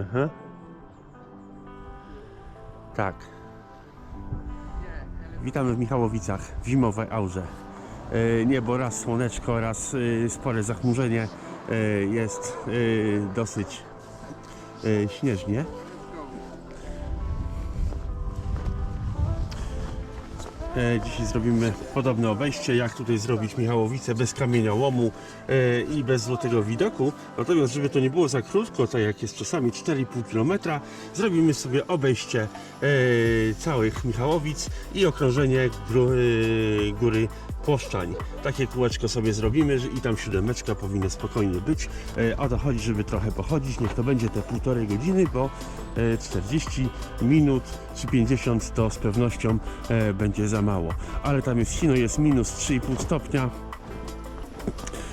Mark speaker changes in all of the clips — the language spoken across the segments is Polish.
Speaker 1: Aha. Tak. Witamy w Michałowicach w zimowej aurze. E, Niebo raz słoneczko, raz e, spore zachmurzenie. E, Jest dosyć śnieżnie. Dzisiaj zrobimy podobne obejście, jak tutaj zrobić Michałowice bez kamieniołomu e, i bez złotego widoku. Natomiast, żeby to nie było za krótko, tak jak jest czasami 4,5 km, zrobimy sobie obejście e, całych Michałowic i okrążenie e, góry Płoszczań. Takie kółeczko sobie zrobimy i tam siódemeczka powinna spokojnie być. E, O to chodzi, żeby trochę pochodzić. Niech to będzie te półtorej godziny, bo e, 40 minut czy 50 to z pewnością e, będzie za mało. Ale tam jest sino, jest minus 3,5 stopnia.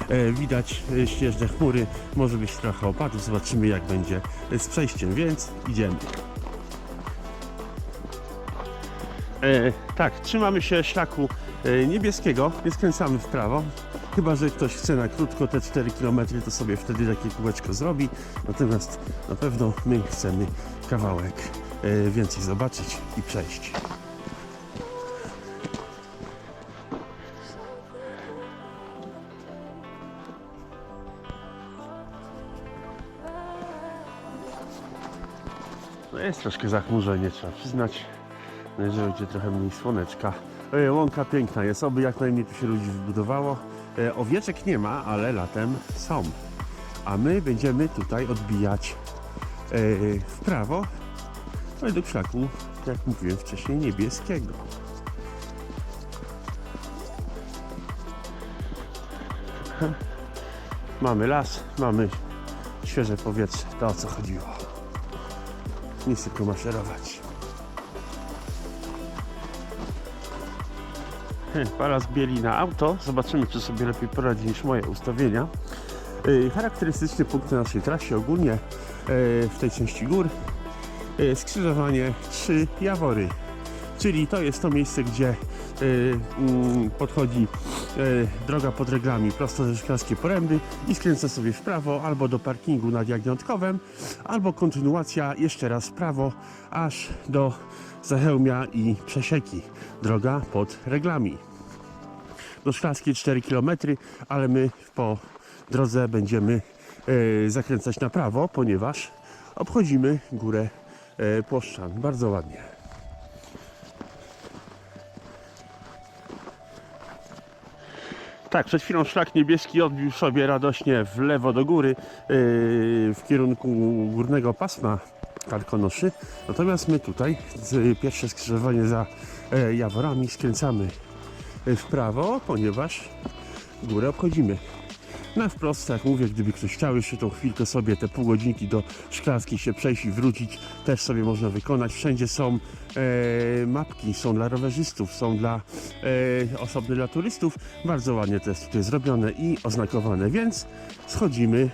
Speaker 1: E, Widać e, śnieżne chmury, może być trochę opadów. Zobaczymy jak będzie e, z przejściem, więc idziemy. E, tak, trzymamy się szlaku e, niebieskiego, nie skręcamy w prawo. Chyba, że ktoś chce na krótko te 4 km, to sobie wtedy takie kółeczko zrobi. Natomiast na pewno my chcemy kawałek e, więcej zobaczyć i przejść. No jest troszkę zachmurzenie, trzeba przyznać. No, że będzie trochę mniej słoneczka. E, Łąka piękna jest, oby jak najmniej tu się ludzi wybudowało. E, Owieczek nie ma, ale latem są. A my będziemy tutaj odbijać e, w prawo według szlaku, jak mówiłem wcześniej, niebieskiego. Mamy las, mamy świeże powietrze, to o co chodziło. Nie tylko maszerować. Palas bieli na auto. Zobaczymy, czy sobie lepiej poradzi niż moje ustawienia. Yy, Charakterystyczny punkt na naszej trasie ogólnie yy, w tej części gór yy, skrzyżowanie trzy Jawory. Czyli to jest to miejsce, gdzie mm, podchodzi droga pod reglami prosto ze Szklarskiej Poręby i skręca sobie w prawo albo do parkingu nad Jagniątkowem, albo kontynuacja jeszcze raz w prawo aż do Zachełmia i Przesieki. Droga pod reglami do Szklarskiej 4 km, ale my po drodze będziemy e, zakręcać na prawo, ponieważ obchodzimy górę e, Płoszczan. Bardzo ładnie. Tak, przed chwilą szlak niebieski odbił sobie radośnie w lewo do góry e, w kierunku górnego pasma Karkonoszy. Natomiast my tutaj, pierwsze skrzyżowanie za e, Jaworami, skręcamy w prawo, ponieważ górę obchodzimy. Na wprost, tak jak mówię, gdyby ktoś chciał jeszcze tą chwilkę sobie, te pół godzinki do Szklarskiej się przejść i wrócić, też sobie można wykonać. Wszędzie są e, mapki, są dla rowerzystów, są dla e, osobne dla turystów. Bardzo ładnie to jest tutaj zrobione i oznakowane, więc schodzimy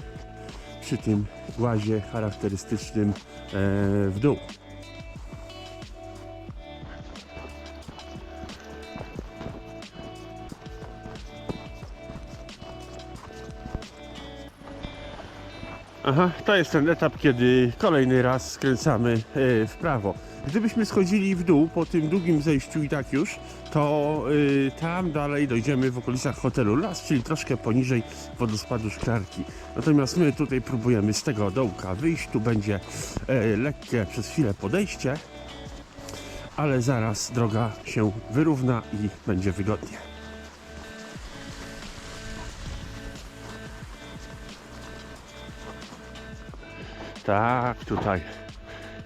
Speaker 1: przy tym głazie charakterystycznym e, w dół. Aha, to jest ten etap, kiedy kolejny raz skręcamy e, w prawo. Gdybyśmy schodzili w dół po tym długim zejściu i tak już, to e, tam dalej dojdziemy w okolicach hotelu Las, czyli troszkę poniżej wodospadu Szklarki. Natomiast my tutaj próbujemy z tego dołka wyjść. Tu będzie e, lekkie przez chwilę podejście, ale zaraz droga się wyrówna i będzie wygodnie. Tak, tutaj.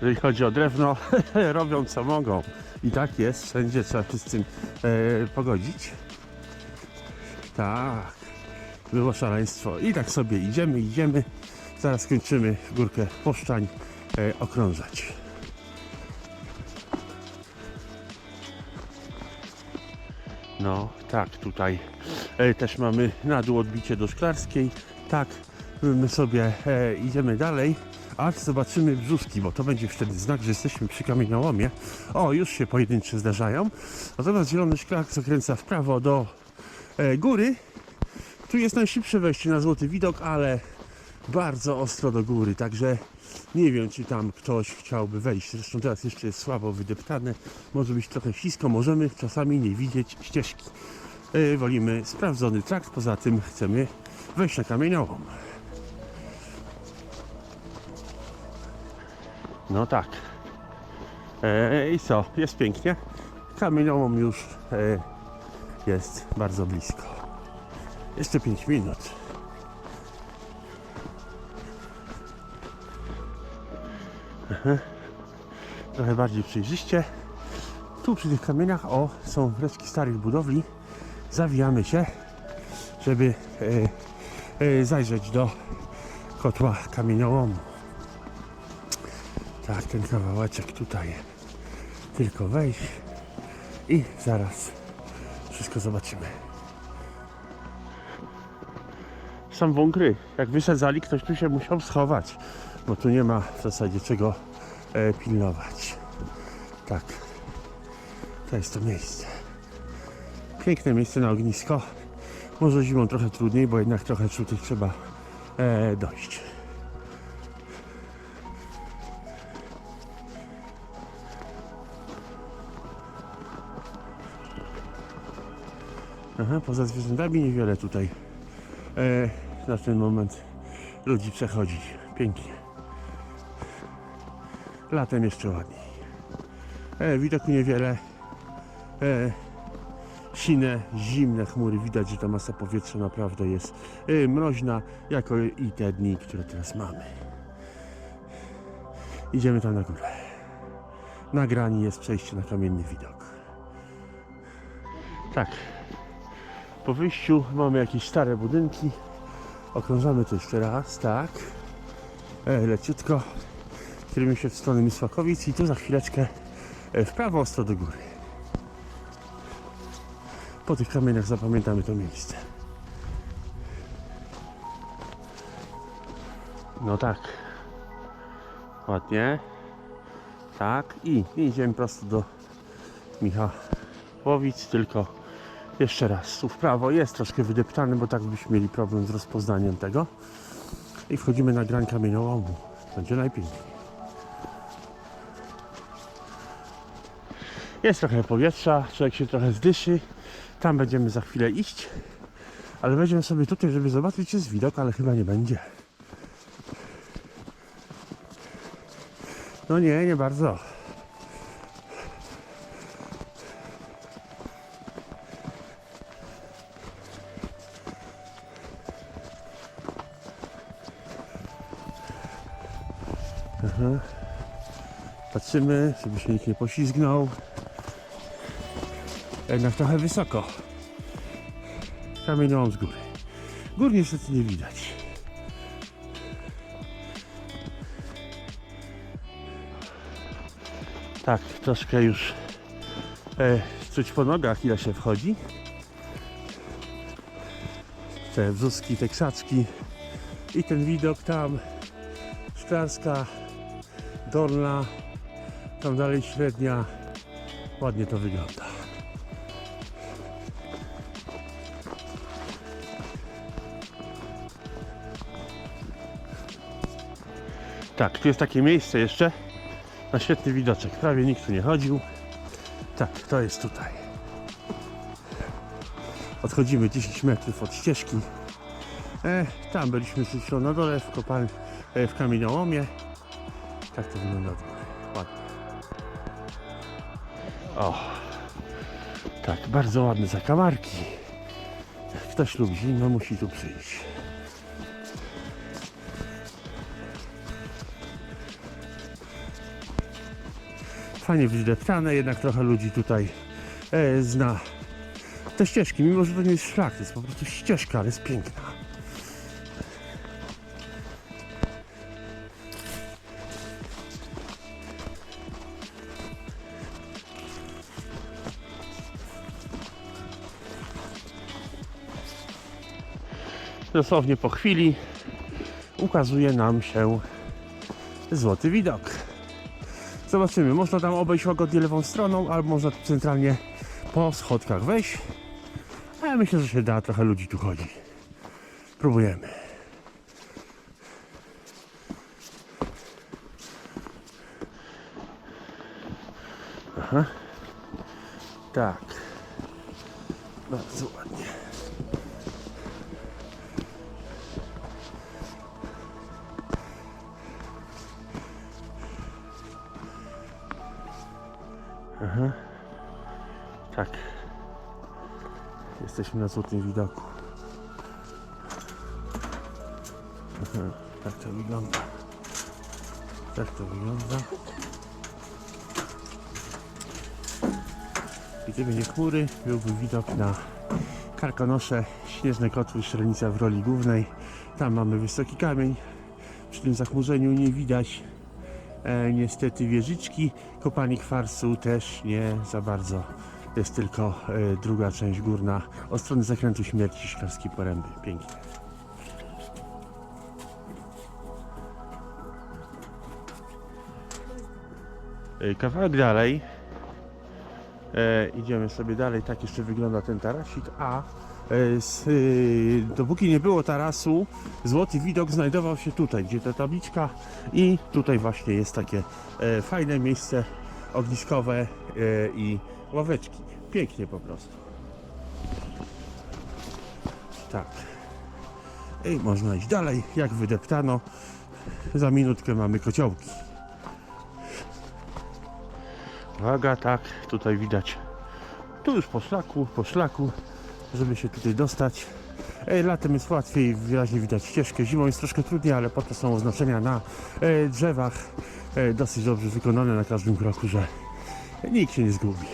Speaker 1: Jeżeli chodzi o drewno, robią co mogą. I tak jest, wszędzie trzeba się z tym e, pogodzić. Tak, było szaleństwo. I tak sobie idziemy, idziemy. Zaraz kończymy górkę Poszczań e, okrążać. No, tak, tutaj e, też mamy na dół odbicie do Szklarskiej. Tak, my sobie e, idziemy dalej, aż zobaczymy brzuski, bo to będzie wtedy znak, że jesteśmy przy kamieniołomie. O, już się pojedyncze zdarzają. Natomiast zielony szklark zakręca w prawo do e, góry. Tu jest najszybsze wejście na złoty widok, ale bardzo ostro do góry, także nie wiem, czy tam ktoś chciałby wejść. Zresztą teraz jeszcze jest słabo wydeptane, może być trochę ślisko, możemy czasami nie widzieć ścieżki. Yy, wolimy sprawdzony trakt, poza tym chcemy wejść na kamieniową. No tak. E, I co? Jest pięknie. Kamieniową już e, jest bardzo blisko. Jeszcze 5 minut. Aha. Trochę bardziej przejrzyście. Tu przy tych kamieniach, o, są resztki starych budowli. Zawijamy się, żeby e, e, zajrzeć do kotła kamieniołomu. Tak, ten kawałeczek tutaj tylko wejść i zaraz wszystko zobaczymy. Są wągry. Jak wysadzali, ktoś tu się musiał schować, bo tu nie ma w zasadzie czego e, pilnować. Tak, to jest to miejsce. Piękne miejsce na ognisko. Może zimą trochę trudniej, bo jednak trochę tutaj trzeba e, dojść. Aha, poza zwierzętami niewiele tutaj e, na ten moment ludzi przechodzi. Pięknie. Latem jeszcze ładniej. E, widoku niewiele. E, sine, zimne chmury. Widać, że ta masa powietrza naprawdę jest e, mroźna, jako i te dni, które teraz mamy. Idziemy tam na górę. Na grani jest przejście na kamienny widok. Tak, po wyjściu mamy jakieś stare budynki. Okrążamy to jeszcze raz, tak. E, leciutko. Kierujemy się w stronę Misłakowic i tu za chwileczkę e, w prawo ostro do góry. Po tych kamieniach zapamiętamy to miejsce. No tak. Ładnie. Tak. I idziemy prosto do Michałowic, tylko jeszcze raz, tu w prawo jest troszkę wydeptany, bo tak byśmy mieli problem z rozpoznaniem tego. I wchodzimy na grań kamieniołomu. Będzie najpiękniej. Jest trochę powietrza, człowiek się trochę zdyszy. Tam będziemy za chwilę iść. Ale będziemy sobie tutaj, żeby zobaczyć, czy jest widok, ale chyba nie będzie. No nie, nie bardzo. Aha. Patrzymy, żeby się nikt nie poślizgnął. Jednak trochę wysoko. Kamienią z góry. Gór niestety nie widać. Tak, troszkę już e, czuć po nogach, ile się wchodzi. Te wrzuski, te i ten widok tam Szklarska, Dolna, tam dalej Średnia. Ładnie to wygląda. Tak, tu jest takie miejsce jeszcze na świetny widoczek. Prawie nikt tu nie chodził. Tak, to jest tutaj. Odchodzimy 10 metrów od ścieżki. E, tam byliśmy przed na dole w kopalni, e, w kamieniołomie. Tak to wygląda. Ładnie. O, tak, bardzo ładne zakamarki. Ktoś lubi zimno, musi tu przyjść. Fajnie wydeptane, jednak trochę ludzi tutaj e, zna te ścieżki, mimo że to nie jest szlak, to jest po prostu ścieżka, ale jest piękna. Dosłownie po chwili ukazuje nam się złoty widok. Zobaczymy, można tam obejść łagodnie lewą stroną, albo można centralnie po schodkach wejść. Ale ja myślę, że się da, trochę ludzi tu chodzi. Próbujemy. Aha. Tak. Bardzo ładnie. Na złotym widoku. Tak to wygląda. Tak to wygląda. Gdyby nie chmury, byłby widok na Karkonosze, Śnieżne Kotły, Szczelnica w roli głównej. Tam mamy wysoki kamień. Przy tym zachmurzeniu nie widać e, niestety wieżyczki. Kopalni kwarcu też nie za bardzo. Jest tylko e, druga część górna od strony zakrętu śmierci Szklarskiej Poręby. Pięknie. E, Kawałek dalej e, idziemy sobie dalej, tak jeszcze wygląda ten tarasik, a s, e, dopóki nie było tarasu, złoty widok znajdował się tutaj, gdzie ta tabliczka i tutaj właśnie jest takie fajne miejsce ogniskowe i ławeczki. Pięknie po prostu. Tak. I można iść dalej, jak wydeptano. Za minutkę mamy kociołki. Uwaga, tak, tutaj widać. Tu już po szlaku, po szlaku, żeby się tutaj dostać. E, Latem jest łatwiej, wyraźnie widać ścieżkę. Zimą jest troszkę trudniej, ale po to są oznaczenia na e, drzewach. E, dosyć dobrze wykonane na każdym kroku, że nikt się nie zgubi.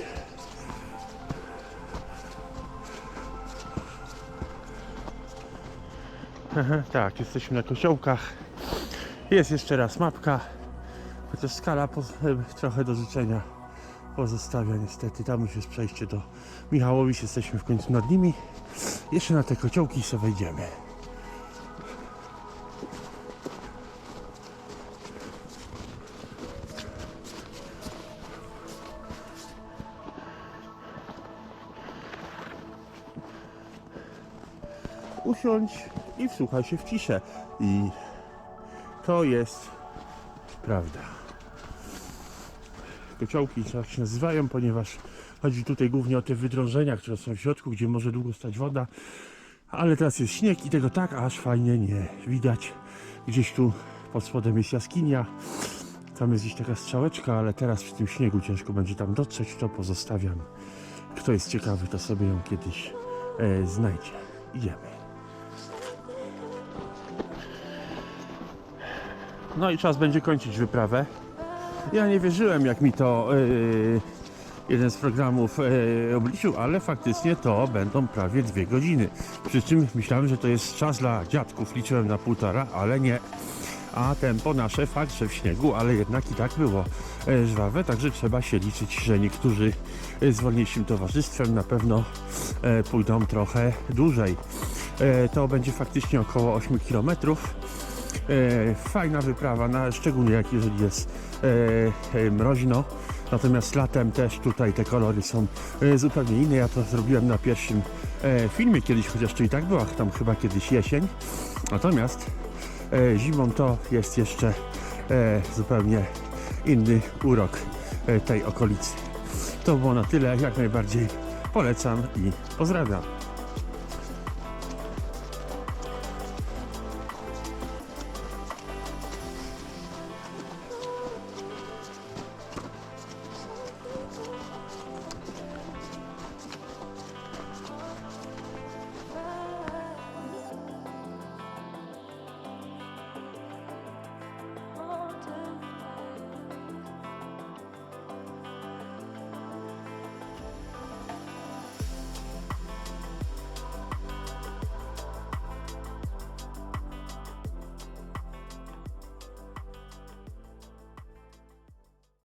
Speaker 1: Tak, jesteśmy na kosiołkach. Jest jeszcze raz mapka. Chociaż skala trochę do życzenia pozostawia niestety. Tam już jest przejście do Michałowic. Jesteśmy w końcu nad nimi. Jeszcze na te kociołki sobie wejdziemy. Usiądź i wsłuchaj się w ciszę. I to jest prawda kociołki tak się nazywają, ponieważ chodzi tutaj głównie o te wydrążenia, które są w środku, gdzie może długo stać woda. Ale teraz jest śnieg i tego tak aż fajnie nie widać. Gdzieś tu pod spodem jest jaskinia. Tam jest gdzieś taka strzałeczka, ale teraz przy tym śniegu ciężko będzie tam dotrzeć, to pozostawiam. Kto jest ciekawy, to sobie ją kiedyś e, znajdzie. Idziemy. No i czas będzie kończyć wyprawę. Ja nie wierzyłem, jak mi to yy, jeden z programów yy, obliczył, ale faktycznie to będą prawie dwie godziny. Przy czym myślałem, że to jest czas dla dziadków, liczyłem na półtora, ale nie. A tempo nasze fakt, że w śniegu, ale jednak i tak było e, żwawe, także trzeba się liczyć, że niektórzy e, z wolniejszym towarzystwem na pewno e, pójdą trochę dłużej. To będzie faktycznie około 8 kilometrów. E, fajna wyprawa, na, szczególnie jak jeżeli jest e, e, mroźno. Natomiast latem też tutaj te kolory są zupełnie inne. Ja to zrobiłem na pierwszym filmie kiedyś, chociaż to i tak była tam chyba kiedyś jesień. Natomiast zimą to jest jeszcze zupełnie inny urok tej okolicy. To było na tyle, jak najbardziej polecam i pozdrawiam.